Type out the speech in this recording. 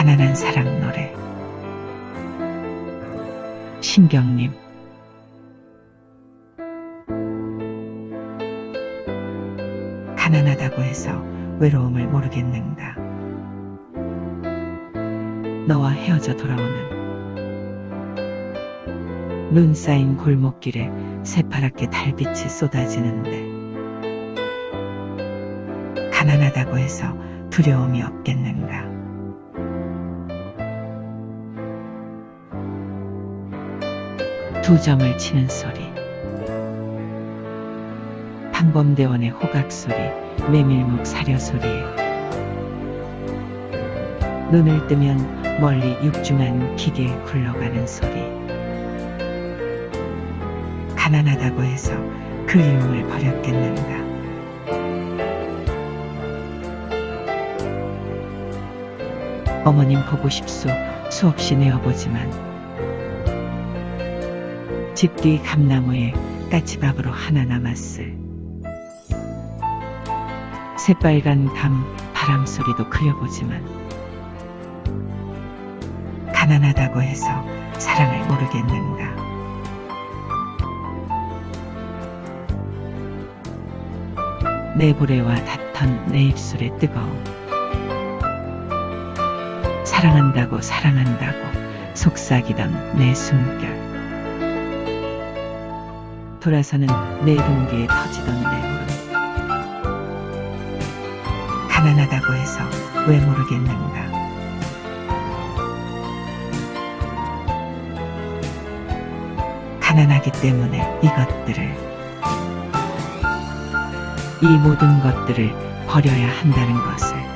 가난한 사랑 노래. 신경님. 가난하다고 해서 외로움을 모르겠는가 너와 헤어져 돌아오는 눈 쌓인 골목길에 새파랗게 달빛이 쏟아지는데 가난하다고 해서 두려움이 없겠는가 두 점을 치는 소리. 방범대원의 호각 소리 메밀묵 사려 소리에 눈을 뜨면 멀리 육중한 기계 굴러가는 소리. 가난하다고 해서 그리움을 버렸겠는가? 어머님 보고 싶소. 수없이 내어보지만 집 뒤 감나무에 까치밥으로 하나 남았을. 새빨간 밤 바람 소리도 그려보지만 가난하다고 해서 사랑을 모르겠는가. 내 고래와 닿던 내 입술의 뜨거움. 사랑한다고 사랑한다고 속삭이던 내 숨결 돌아서는 내 동기에 터지던 내 울음. 가난하다고 해서 왜 모르겠는가? 가난하기 때문에 이것들을 이 모든 것들을 버려야 한다는 것을